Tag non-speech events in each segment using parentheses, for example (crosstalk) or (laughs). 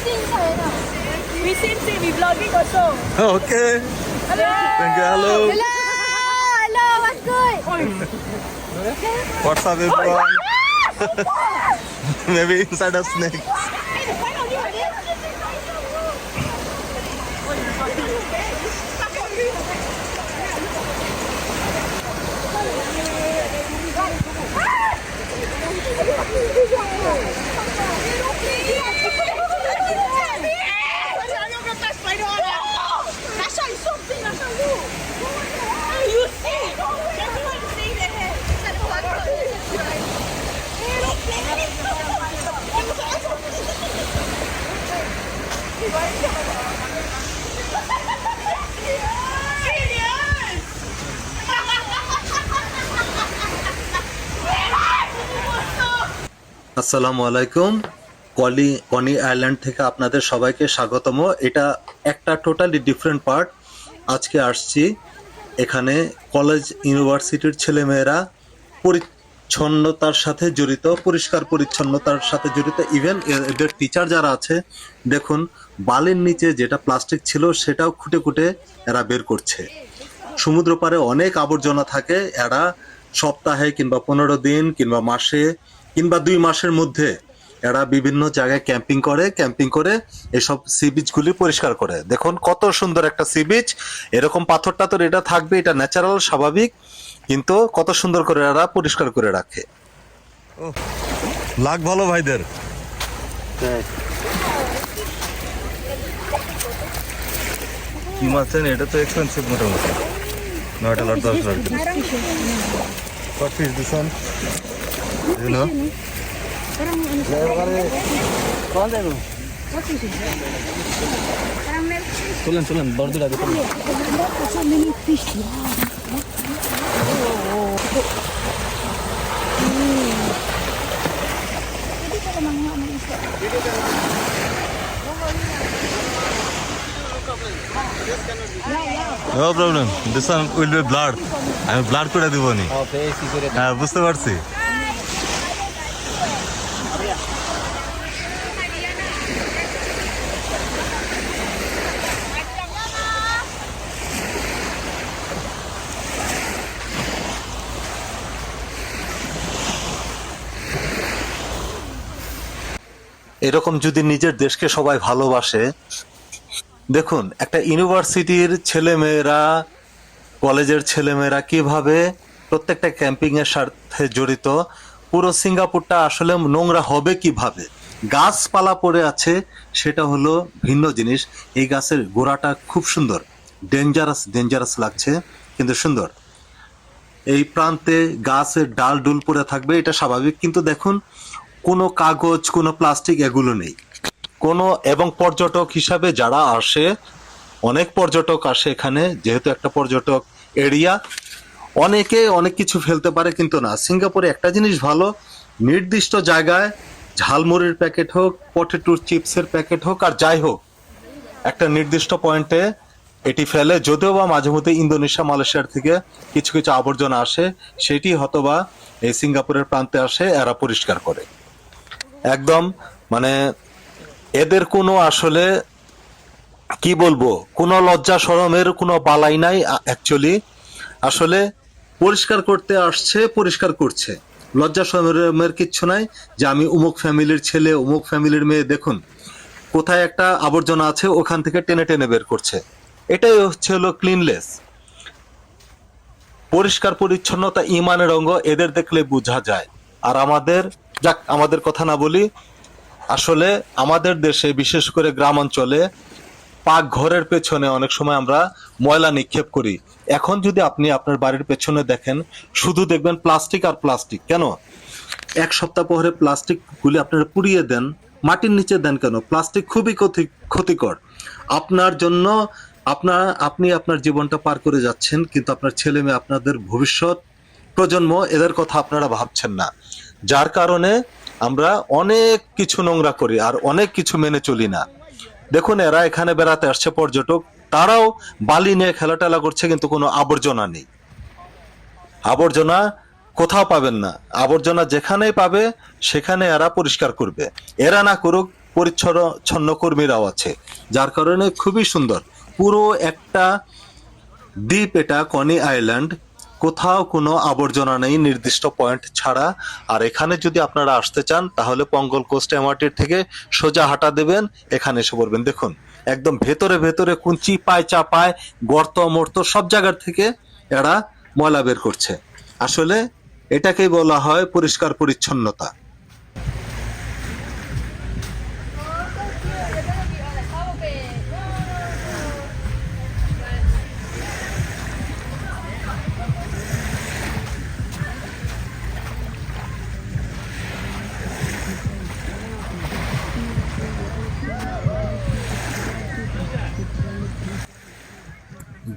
We seem to be vlogging also. Okay. Hello! Thank you, hello. Hello! Hello, what's good? What's up everyone? (laughs) (laughs) Maybe inside a snake. আসসালামু আলাইকুম। কলি, কনি island থেকে আপনাদের সবাইকে স্বাগতম। এটা একটা টোটালি ডিফারেন্ট পার্ট। আজকে আসছি এখানে কলেজ ইউনিভার্সিটির ছেলেমেয়েরা পরিচ্ছন্নতার সাথে জড়িত, পরিষ্কার পরিচ্ছন্নতার সাথে জড়িত। ইভেন এদের টিচার যারা আছে, দেখুন, বালির নিচে যেটা প্লাস্টিক ছিল, সেটাও খুঁটে খুঁটে এরা বের করছে। সমুদ্র পারে অনেক আবর্জনা থাকে। এরা সপ্তাহে কিংবা পনেরো দিন কিংবা মাসে কিংবা দুই মাসের মধ্যে এরা বিভিন্ন জায়গায় ক্যাম্পিং করে ক্যাম্পিং করে এসব সি বিচগুলি পরিষ্কার করে। দেখুন কত সুন্দর একটা সি বিচ। এরকম পাথর টাথর এটা থাকবে এটা ন্যাচারাল স্বাভাবিক কিন্তু কত সুন্দর করে এরা পরিষ্কার করে রাখে। লাগ ভালো ভাইদের। কি মাছ এটা তো এক্সপেন্সিভ মোটামুটি। নয়টা লাখ দশ লাখ চলেন চলেন So many fish. No problem. This one will be blood. আমি ব্লাড করে দিব নি হ্যাঁ বুঝতে পারছি এরকম যদি নিজের দেশকে সবাই ভালোবাসে, দেখুন, একটা ইউনিভার্সিটির ছেলেমেয়েরা, কলেজের ছেলেমেয়েরা কীভাবে প্রত্যেকটা ক্যাম্পিং এর সাথে জড়িত, পুরো সিঙ্গাপুরটা আসলে নোংরা হবে কীভাবে? গাছপালা পড়ে আছে, সেটা হলো ভিন্ন জিনিস। এই গাছের গোড়াটা খুব সুন্দর। ডেঞ্জারাস ডেঞ্জারাস লাগছে, কিন্তু সুন্দর। এই প্রান্তে গাছের ডাল ডুল পড়ে থাকবে, এটা স্বাভাবিক। কিন্তু দেখুন কোনো কাগজ, কোনো প্লাস্টিক এগুলো নেই। কোনো এবং পর্যটক হিসাবে যারা আসে, অনেক পর্যটক আসে এখানে, যেহেতু একটা পর্যটক এরিয়া, অনেকে অনেক কিছু ফেলতে পারে কিন্তু না। সিঙ্গাপুরে একটা জিনিস ভালো, নির্দিষ্ট জায়গায় ঝালমুড়ির প্যাকেট হোক, পটেটো চিপসের প্যাকেট হোক, আর যাই হোক, একটা নির্দিষ্ট পয়েন্টে এটি ফেলে, যদিও বা মাঝে মধ্যে ইন্দোনেশিয়া, মালয়েশিয়ার থেকে কিছু কিছু আবর্জনা আসে, সেটি হয়তোবা এই সিঙ্গাপুরের প্রান্তে আসে, এরা পরিষ্কার করে। একদম মানে এদের কোনো আসলে, কি বলব, কোনো লজ্জা শরমের কোনো বালাই নাই অ্যাকচুয়ালি আসলে পরিষ্কার করতে আসছে, পরিষ্কার করছে। লজ্জা শরমের কিচ্ছু নাই যে আমি উমুক ফ্যামিলির ছেলে, উমুক ফ্যামিলির মেয়ে, দেখুন। কোথায় একটা আবর্জনা আছে, ওখান থেকে টেনে টেনে বের করছে। এটাই হচ্ছে হলো ক্লিনলেস পরিষ্কার, পরিচ্ছন্নতা, ইমানের অঙ্গ, এদের দেখলে বোঝা যায়। আর আমাদের যাক, আমাদের কথা না বলি, আসলে আমাদের দেশে, বিশেষ করে গ্রাম অঞ্চলে পাক ঘরের পেছনে অনেক সময় আমরা ময়লা নিক্ষেপ করি। এখন যদি আপনি আপনার বাড়ির পেছনে দেখেন, শুধু দেখবেন প্লাস্টিক আর প্লাস্টিক। কেন? এক সপ্তাহ পরে প্লাস্টিক গুলি আপনারা পুড়িয়ে দেন, মাটির নিচে দেন কেন? প্লাস্টিক খুবই ক্ষতি- ক্ষতিকর। আপনার জন্য আপনার আপনি আপনার জীবনটা পার করে যাচ্ছেন, কিন্তু আপনার ছেলে মেয়ে আপনাদের ভবিষ্যৎ প্রজন্ম, এদের কথা আপনারা ভাবছেন না। যার কারণে আমরা অনেক কিছু নোংরা করি আর অনেক কিছু মেনে চলি না। দেখুন, এরা এখানে বেড়াতে আসছে পর্যটক, তারাও বালি নিয়ে খেলাটেলা করছে, কিন্তু কোনো আবর্জনা নেই। আবর্জনা কোথাও পাবেন না। আবর্জনা যেখানেই পাবে, সেখানে এরা পরিষ্কার করবে। এরা না করুক, পরিচ্ছন্ন কর্মীরাও আছে। যার কারণে খুবই সুন্দর। পুরো একটা দ্বীপ এটা, কনি আইল্যান্ড। কোথাও কোনো আবর্জনা নেই, নির্দিষ্ট পয়েন্ট ছাড়া। আর এখানে যদি আপনারা আসতে চান, তাহলে পঙ্গল কোস্ট এমআরটির থেকে সোজা হাঁটা দেবেন, এখানে এসে পড়বেন। দেখুন, একদম ভেতরে ভেতরে কুঞ্চি, পায় চা পায় গর্ত মর্ত সব জায়গার থেকে এরা ময়লা বের করছে। আসলে এটাকেই বলা হয় পরিষ্কার পরিচ্ছন্নতা।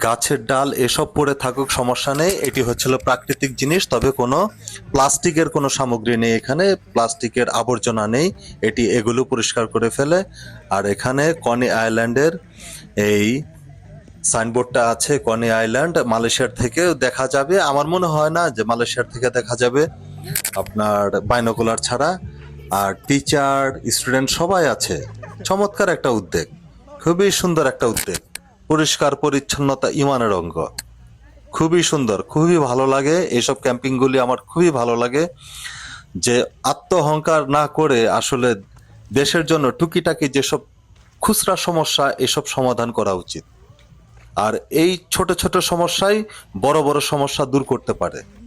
গাছের ডাল এসব পড়ে থাকুক, সমস্যা নেই। এটি হচ্ছিল প্রাকৃতিক জিনিস, তবে কোনো প্লাস্টিকের কোনো সামগ্রী নেই এখানে, প্লাস্টিকের আবর্জনা নেই। এটি এগুলো পরিষ্কার করে ফেলে। আর এখানে কনি আইল্যান্ডের এই সাইনবোর্ডটা আছে, কনি আইল্যান্ড, মালয়েশিয়ার থেকেও দেখা যাবে। আমার মনে হয় না যে মালয়েশিয়ার থেকে দেখা যাবে আপনার বাইনোকুলার ছাড়া। আর টিচার, স্টুডেন্ট সবাই আছে। চমৎকার একটা উদ্যোগ, খুবই সুন্দর একটা উদ্যোগ। পরিষ্কার পরিচ্ছন্নতা ইমানের অঙ্গ। খুবই সুন্দর, খুবই ভালো লাগে। এইসব ক্যাম্পিংগুলি আমার খুবই ভালো লাগে যে আত্মহংকার না করে আসলে দেশের জন্য টুকিটাকি যেসব খুচরা সমস্যা, এসব সমাধান করা উচিত। আর এই ছোট ছোট সমস্যাই বড় বড় সমস্যা দূর করতে পারে।